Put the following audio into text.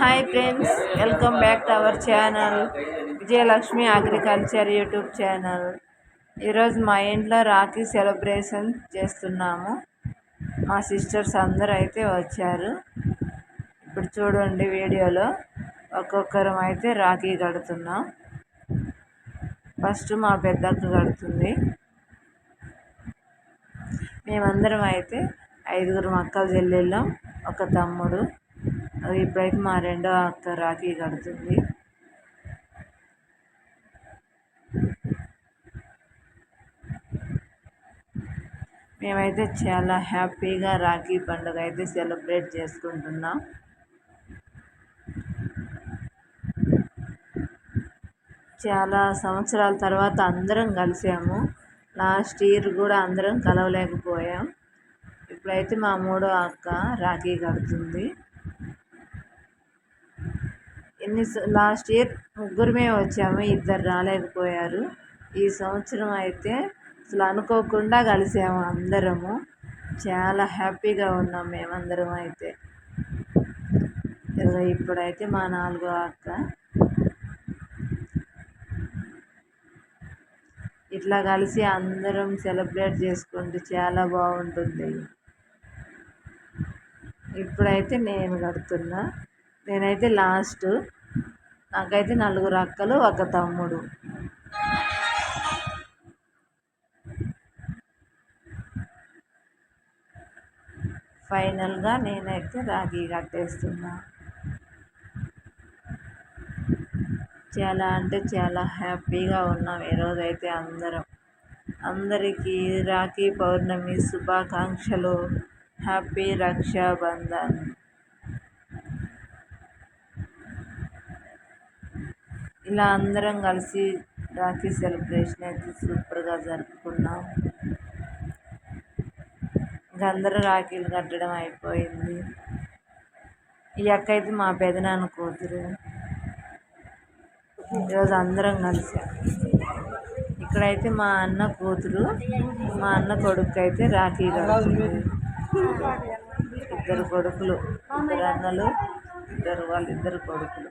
Hi friends welcome back to our channel Vijayalakshmi agriculture YouTube channel ఈరోజు మా ఇంట్లో Rakhi celebration చేస్తున్నాము. మా సిస్టర్స్ అందరూ అయితే వచ్చారు. ఇప్పుడు చూడండి వీడియోలో ఒక్కొక్కరం అయితే రాఖీ కడుతున్నాం. ఫస్ట్ మా పెద్దక్క కడుతుంది. మేమందరం అయితే ఐదుగురు అక్కలు చెల్లెళ్ళం ఒక తమ్ముడు ఇప్పుడైతే మా రెండో అక్క రాఖీ కడుతుంది. మేమైతే చాలా హ్యాపీగా రాఖీ పండుగ అయితే సెలబ్రేట్ చేసుకుంటున్నాం. చాలా సంవత్సరాల తర్వాత అందరం కలిసాము. లాస్ట్ ఇయర్ కూడా అందరం కలవలేకపోయాం. ఇప్పుడైతే మా మూడో అక్క రాఖీ కడుతుంది. ఎన్ని లాస్ట్ ఇయర్ ముగ్గురమే వచ్చాము ఇద్దరు రాలేకపోయారు. ఈ సంవత్సరం అయితే అసలు అనుకోకుండా కలిసాము అందరము. చాలా హ్యాపీగా ఉన్నాం మేమందరం అయితే. ఇప్పుడైతే మా నాలుగో అక్క. ఇట్లా కలిసి అందరం సెలబ్రేట్ చేసుకుంటే చాలా బాగుంటుంది. ఇప్పుడైతే నేను కడుతున్నా. నేనైతే లాస్ట్ నాకైతే నలుగురు అక్కలు ఒక తమ్ముడు. ఫైనల్గా నేనైతే రాఖీ కట్టేస్తున్నా. చాలా అంటే చాలా హ్యాపీగా ఉన్నాం ఈరోజైతే అందరం. అందరికీ రాఖీ పౌర్ణమి శుభాకాంక్షలు. హ్యాపీ రక్షాబంధన్. ఇలా అందరం కలిసి రాఖీ సెలబ్రేషన్ అయితే సూపర్గా జరుపుకున్నాం. ఇంకా అందరూ రాఖీలు కట్టడం అయిపోయింది. ఈ అక్క అయితే మా పెదనాన్న కూతురు. ఈరోజు అందరం కలిసాం. ఇక్కడైతే మా అన్న కూతురు మా అన్న కొడుకు అయితే రాఖీ కడుతుంది ఇద్దరు కొడుకులు ఇద్దరు అన్నలు ఇద్దరు వాళ్ళిద్దరు కొడుకులు.